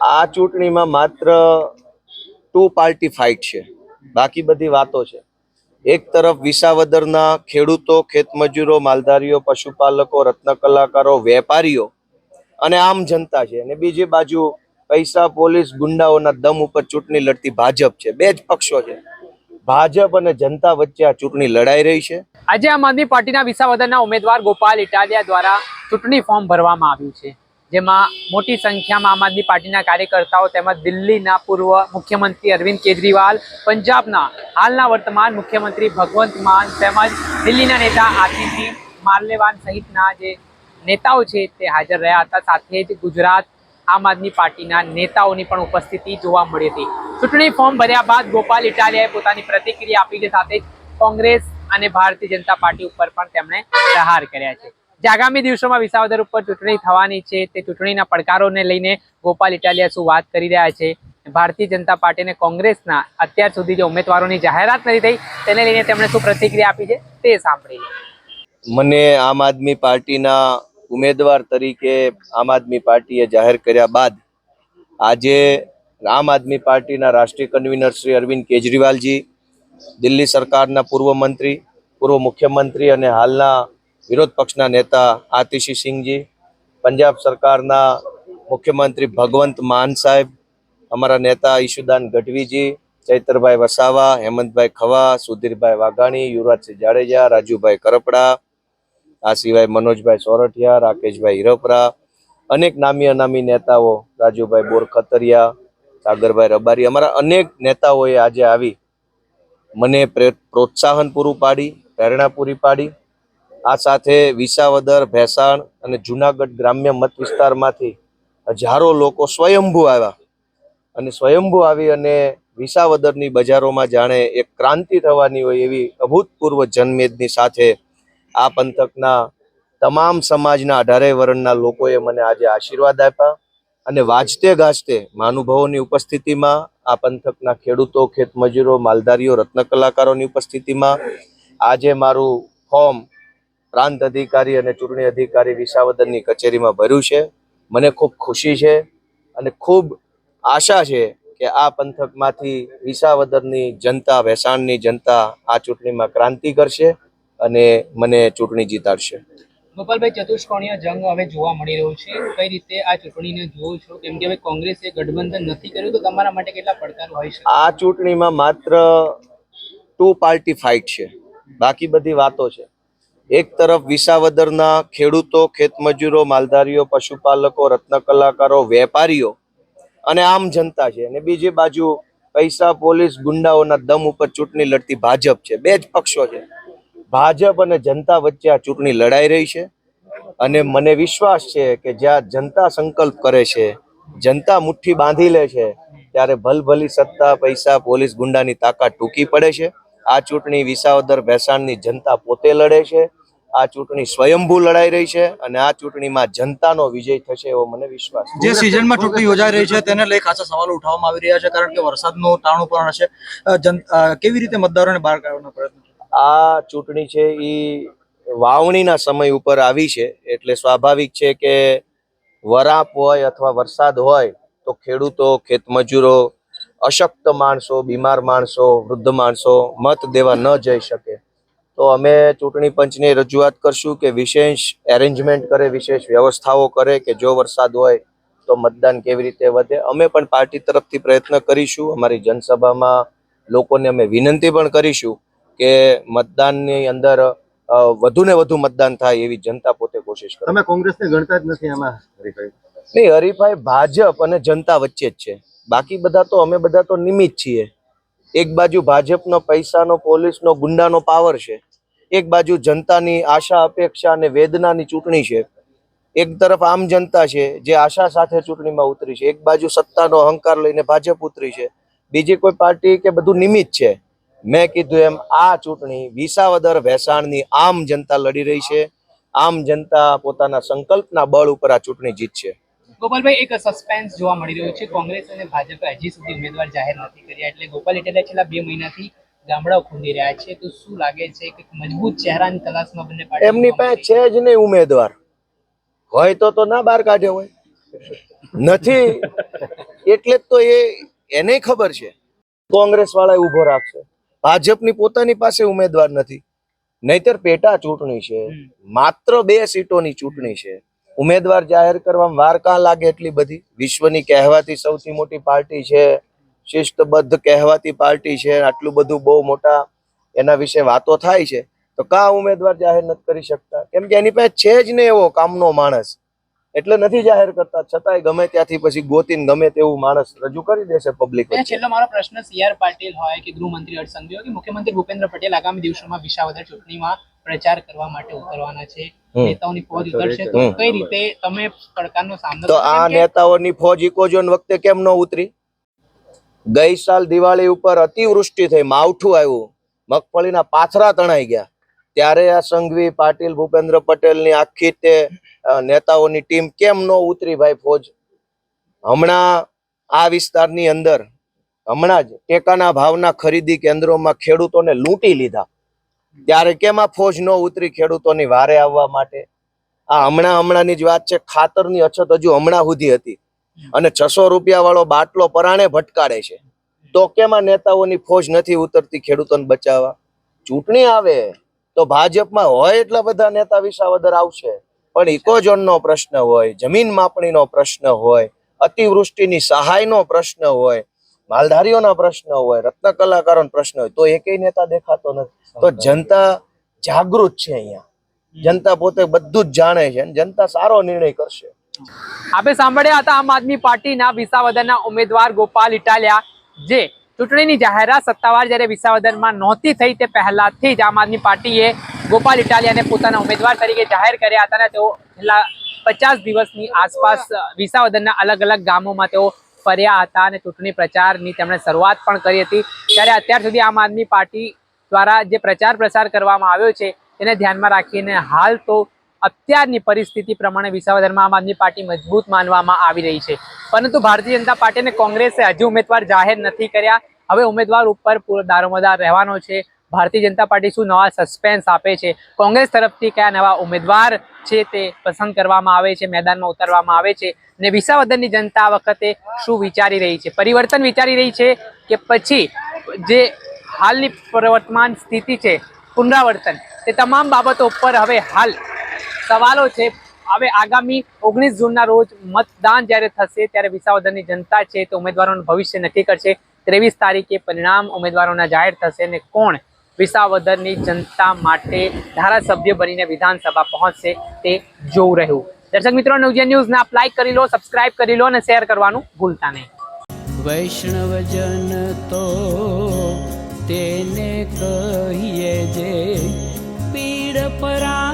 આ ચૂંટણીમાં માત્ર ટુ પાર્ટી ફાઇટ છે. બાકી બધી વાતો છે. એક તરફ વિસાવદરના ખેડૂતો, ખેતમજૂરો, માલધારીઓ, પશુપાલકો રત્ન કલાકારો વેપારીઓ અને આમ જનતા છે. અને બીજી બાજુ પૈસા, પોલીસ, ગુંડાઓના દમ ઉપર ચૂંટણી લડતી ભાજપ છે. બે જ પક્ષો છે. ભાજપ અને જનતા વચ્ચે આ ચૂંટણી લડાઈ રહી છે. આજે આમ આદમી પાર્ટીના વિસાવદરના ઉમેદવાર ગોપાલ ઇટાલિયા દ્વારા ચૂંટણી ફોર્મ ભરવામાં આવ્યું છે. જેમાં મોટી સંખ્યામાં આમ આદમી પાર્ટીના કાર્યકર્તાઓ તેમજ દિલ્હીના પૂર્વ મુખ્યમંત્રી અરવિંદ કેજરીવાલ, પંજાબના હાલના વર્તમાન મુખ્યમંત્રી ભગવંત માન તેમજ દિલ્હીના નેતા આતિશી માર્લેવાન સહિતના જે નેતાઓ છે તે હાજર રહ્યા હતા. સાથે જ ગુજરાત આમ આદમી પાર્ટીના નેતાઓની પણ ઉપસ્થિતિ જોવા મળી હતી. ચૂંટણી ફોર્મ ભર્યા બાદ ગોપાલ ઇટાલિયાએ પોતાની પ્રતિક્રિયા આપી છે સાથે જ કોંગ્રેસ અને ભારતીય જનતા પાર્ટી ઉપર પણ તેમણે પ્રહાર કર્યા છે. જે આગામી દિવસોમાં વિસાવદર ઉપર ચૂંટણી થવાની છે, તે ચૂંટણીના પડકારોને લઈને ગોપાલ ઇટાલિયા શું વાત કરી રહ્યા છે? ભારતીય જનતા પાર્ટી અને કોંગ્રેસના અત્યાર સુધી જે ઉમેદવારોની જાહેરાત નથી થઈ, તેને લઈને તેમણે શું પ્રતિક્રિયા આપી છે? તે સાંભળી મને આમ આદમી પાર્ટીના ઉમેદવાર તરીકે આમ આદમી પાર્ટીએ જાહેર કર્યા બાદ આજે આમ આદમી પાર્ટીના રાષ્ટ્રીય કન્વીનર શ્રી અરવિંદ કેજરીવાલજી, દિલ્હી સરકારના પૂર્વ મંત્રી, પૂર્વ મુખ્યમંત્રી અને હાલના વિરોધ પક્ષના નેતા આતિશી સિંહજી, પંજાબ સરકારના મુખ્યમંત્રી ભગવંત માન સાહેબ, અમારા નેતા ઈશુદાન ગઢવીજી, ચૈતરભાઈ વસાવા, હેમંતભાઈ ખવા, સુધીરભાઈ વાઘાણી, યુવરાજસિંહ જાડેજા, રાજુભાઈ કરપડા, આ સિવાય મનોજભાઈ સોરઠિયા, રાકેશભાઈ હિરપરા, અનેક નામી અનામી નેતાઓ, રાજુભાઈ બોરખતરિયા, સાગરભાઈ રબારી, અમારા અનેક નેતાઓએ આજે આવી મને પ્રોત્સાહન પૂરું પાડી, પ્રેરણા પૂરી પાડી. આ સાથે વિસાવદર, ભેસાણ અને જુનાગઢ ગ્રામ્ય મત વિસ્તારમાંથી હજારો લોકો સ્વયંભૂ આવ્યા. અને સ્વયંભૂ આવી અને વિસાવદરની બજારોમાં જાણે એક ક્રાંતિ થવાની હોય એવી અભૂતપૂર્વ જનમેદની સાથે આ પંથકના તમામ સમાજના અઢારે વર્ણના લોકોએ મને આજે આશીર્વાદ આપ્યા અને વાજતે ગાજતે મહાનુભાવોની ઉપસ્થિતિમાં, આ પંથકના ખેડૂતો, ખેતમજૂરો, માલધારીઓ, રત્ન કલાકારોની ઉપસ્થિતિમાં આજે મારું ફોર્મ પ્રાંત અધિકારી અને ચૂંટણી અધિકારી વિસાવદનની કચેરીમાં ભર્યું છે. મને ખૂબ ખુશી છે અને ખૂબ આશા છે કે આ પંથકમાંથી વિસાવદરની જનતા વેસાણની જનતા આ ચૂંટણીમાં ક્રાંતિ કરશે અને મને ચૂંટણી જીતાડશે. ગોપાલભાઈ ચતુષ્કોણીય જંગ હવે જોવા મળી રહ્યો છે. કઈ રીતે આ ચૂંટણીને જોવો છો? કેમ કે હવે કોંગ્રેસે ગઠબંધન નથી કર્યું તો તમારા માટે કેટલા પડકારો હોય છે આ ચૂંટણીમાં માત્ર ટુ પાર્ટી ફાઇટ છે. બાકી બધી વાતો છે. એક તરફ વિસાવદરના ખેડૂતો, ખેતમજૂરો, માલધારીઓ, પશુપાલકો રત્ન કલાકારો વેપારીઓ અને આમ જનતા છે. અને બીજી બાજુ પૈસા, પોલીસ, ગુંડાઓના દમ ઉપર ચૂંટણી લડતી ભાજપ છે. બે જ પક્ષો છે. ભાજપ અને જનતા વચ્ચે આ ચૂંટણી લડાઈ રહી છે. અને મને વિશ્વાસ છે કે જ્યાં જનતા સંકલ્પ કરે છે, જનતા મુઠ્ઠી બાંધી લે છે, ત્યારે ભલભલી સત્તા, પૈસા, પોલીસ, ગુંડાની તાકાત ટૂંકી પડે છે. આ ચૂંટણી વિસાવદર ભેસાણની જનતા પોતે લડે છે. આ ચૂંટણી સ્વયંભૂ લડાઈ રહી છે અને આ ચૂંટણીમાં જનતાનો વિજય થશે એવો મને વિશ્વાસ છે. જે સિઝનમાં ચૂંટણી યોજાઈ રહી છે તેને લઈ ખાસા સવાલો ઉઠાવવામાં આવી રહ્યા છે કારણ કે વરસાદનું તાણું પણ હશે. કેવી રીતે મતદારોને બહાર કાઢવાનો પ્રયત્ન આ ચૂંટણી છે એ વાવણીના સમય ઉપર આવી છે એટલે સ્વાભાવિક છે કે વરાપ હોય અથવા વરસાદ હોય તો ખેડૂતો ખેતમજૂરો અશક્ત માણસો બીમાર માણસો વૃદ્ધ માણસો મત દેવા ન જઈ શકે. તો અમે ચૂંટણી પંચને રજૂઆત કરશું કે વિશેષ એરેન્જમેન્ટ કરે વિશેષ વ્યવસ્થાઓ કરે કે જો વરસાદ હોય તો મતદાન કેવી રીતે વધે. અમે પણ પાર્ટી તરફથી પ્રયત્ન કરીશું. અમારી જનસભામાં લોકોને અમે વિનંતી પણ કરીશું કે મતદાનની અંદર વધુ ને વધુ મતદાન થાય એવી જનતા પોતે કોશિશ કરે. તમે કોંગ્રેસને ગણતા જ નથી આમાં હરીફાઈ. નહીં હરીફાઈ ભાજપ અને જનતા વચ્ચે જ છે. બાકી બધા તો અમે બધા તો નિમિત્ત છીએ. એક બાજુ ભાજપનો પૈસાનો, પોલીસનો ગુંડાનો પાવર છે. એક બાજુ જનતાની આશા, અપેક્ષા અને વેદનાની ચૂંટણી છે. એક તરફ આમ જનતા છે જે આશા સાથે ચૂંટણીમાં ઉતરી છે. એક બાજુ સત્તાનો અહંકાર લઈને ભાજપ ઉતરી છે. બીજી કોઈ પાર્ટી કે બધું નિમિત્ત છે. મેં કીધું એમ, આ ચૂંટણી વિસાવદર ભેસાણની આમ જનતા લડી રહી છે. આમ જનતા પોતાના સંકલ્પના બળ ઉપર આ ચૂંટણી જીતશે. ગોપાલભાઈ એક સસ્પેન્સ જોવા મળી રહ્યું છે. કોંગ્રેસ અને ભાજપે હજી સુધી ઉમેદવાર જાહેર નથી કર્યા એટલે ગોપાલ ઇટાલિયા છેલ્લા બે મહિનાથી ગામડાઓ ખોદી રહ્યા છે. તો શું લાગે છે કે મજબૂત ચહેરાની તલાશમાં બંને પાર્ટી એમની પાસે છે જ નહીં ઉમેદવાર. હોય તો તો ના બહાર કાઢે હોય. નથી. એટલે તો એ એને ખબર છે. કોંગ્રેસ વાળા ઊભો રાખશે. ભાજપની પોતાની પાસે ઉમેદવાર નથી. નહીતર પેટા ચૂંટણી છે. માત્ર બે સીટોની ચૂંટણી છે. ઉમેદવાર જાહેર કરવામાં વાર કાં લાગે એટલી બધી? વિશ્વની કહેવાતી સૌથી મોટી પાર્ટી છે શિસ્તબદ્ધ કહેવાતી પાર્ટી છે આટલું બધું બહુ મોટા એના વિશે વાતો થાય છે તો કા ઉમેદવાર જાહેર નથી કરી શકતા? કેમ કે એની પાસે છે જ નહીં એવો કામનો માણસ. એટલે નથી જાહેર કરતા છતાંય ગમે ત્યાંથી પછી ગોતીને ગમે તેવું માણસ રજૂ કરી દેશે પબ્લિક છેલ્લો મારો પ્રશ્ન સીઆર પાટીલ હોય કે ગૃહમંત્રી હર્ષ સંઘવી હોય કે મુખ્યમંત્રી ભૂપેન્દ્ર પટેલ આગામી દિવસોમાં વિસાવદર ચૂંટણીમાં પ્રચાર કરવા માટે ઉતરવાના છે. નેતાઓની ફોજ ઉતરશે તો કઈ રીતે તમે પડકારનો સામનો તો આ નેતાઓની ફોજ ઇકોઝોન વખતે કેમ ન ઉતરી? ગઈ સાલ દિવાળી ઉપર અતિવૃષ્ટિ થઈ માવઠું આવ્યું. મગફળીના પાથરા તણાઈ ગયા. ત્યારે આ સંઘવી પાટીલ ભૂપેન્દ્ર પટેલની આખી તે નેતાઓની ટીમ કેમ ન ઉતરી ભાઈ ફોજ? હમણાં આ વિસ્તારની અંદર હમણાં જ ટેકાના ભાવના ખરીદી કેન્દ્રોમાં ખેડૂતોને લૂંટી લીધા. ત્યારે કેમ આ ફોજ ન ઉતરી ખેડૂતોની વારે આવવા માટે? આ હમણાં હમણાંની જ વાત છે, ખાતરની અછત હજુ હમણાં સુધી હતી. અને છસો રૂપિયા વાળો બાટલો પરાણે ભટકાડે છે. તો કેમ નેતાઓની ફોજ નથી ઉતરતી ખેડૂતોને બચાવવા? ચૂંટણી આવે તો ભાજપમાં હોય એટલા બધા નેતા વિસાવદર આવશે. પણ ઇકોઝોનનો પ્રશ્ન હોય, જમીન માપણીનો પ્રશ્ન હોય, અતિવૃષ્ટિની સહાયનો પ્રશ્ન હોય માલધારીઓના પ્રશ્ન હોય, રત્ન કલાકારોનો પ્રશ્ન હોય, તો એકેય નેતા દેખાતો નથી. તો જનતા જાગૃત છે અહીંયા. જનતા પોતે બધું જ જાણે છે અને જનતા સારો નિર્ણય કરશે. આપણે સાંભળ્યા હતા આમ આદમી પાર્ટીના વિસાવદરના ઉમેદવાર ગોપાલ ઇટાલિયા, જે ચૂંટણીની જાહેરાત સત્તાવાર જ્યારે વિસાવદરમાં નહોતી થઈ તે પહેલાથી જ આમ આદમી પાર્ટીએ ગોપાલ ઇટાલિયાને પોતાના ઉમેદવાર તરીકે જાહેર કર્યા હતા અને તેઓ છેલ્લા પચાસ દિવસની આસપાસ વિસાવદરના અલગ અલગ ગામોમાં તેઓ ફર્યા હતા અને ચૂંટણી પ્રચારની તેમણે શરૂઆત પણ કરી હતી. ત્યારે અત્યાર સુધી આમ આદમી પાર્ટી દ્વારા જે પ્રચાર પ્રસાર કરવામાં આવ્યો છે તેને ધ્યાનમાં રાખીને હાલ તો અત્યારની પરિસ્થિતિ પ્રમાણે વિસાવદરમાં આમ આદમી પાર્ટી મજબૂત માનવામાં આવી રહી છે. પરંતુ ભારતીય જનતા પાર્ટી અને કોંગ્રેસે હજુ ઉમેદવાર જાહેર નથી કર્યા. હવે ઉમેદવાર ઉપર પૂરો દારોમદાર રહેવાનો છે. ભારતીય જનતા પાર્ટી શું નવા સસ્પેન્સ આપે છે? કોંગ્રેસ તરફથી કયા નવા ઉમેદવાર છે તે પસંદ કરવામાં આવે છે, મેદાનમાં ઉતારવામાં આવે છે અને વિસાવદરની જનતા આ વખતે શું વિચારી રહી છે? પરિવર્તન વિચારી રહી છે કે પછી જે હાલની પ્રવર્તમાન સ્થિતિ છે, પુનરાવર્તન, તે તમામ બાબતો ઉપર હવે હાલ સવાલો છે. હવે આગામી ઓગણીસ જૂનના રોજ મતદાન જ્યારે થશે, ત્યારે વિસાવદરની જનતા છે તે ઉમેદવારોનું ભવિષ્ય નક્કી કરશે. ત્રેવીસ તારીખે પરિણામ ઉમેદવારોના જાહેર થશે અને કોણ વિસાવદરની જનતા માટે ધારાસભ્ય બનીને વિધાનસભા પહોંચશે તે જોવું રહ્યું. દર્શક મિત્રો, નવજીવન ન્યૂઝને આપ લાઈક કરી લો સબસ્ક્રાઇબ કરી લો અને શેર કરવાનું ભૂલતા નહીં. વૈષ્ણવજન તો તેને કહીએ જે પીડ પરા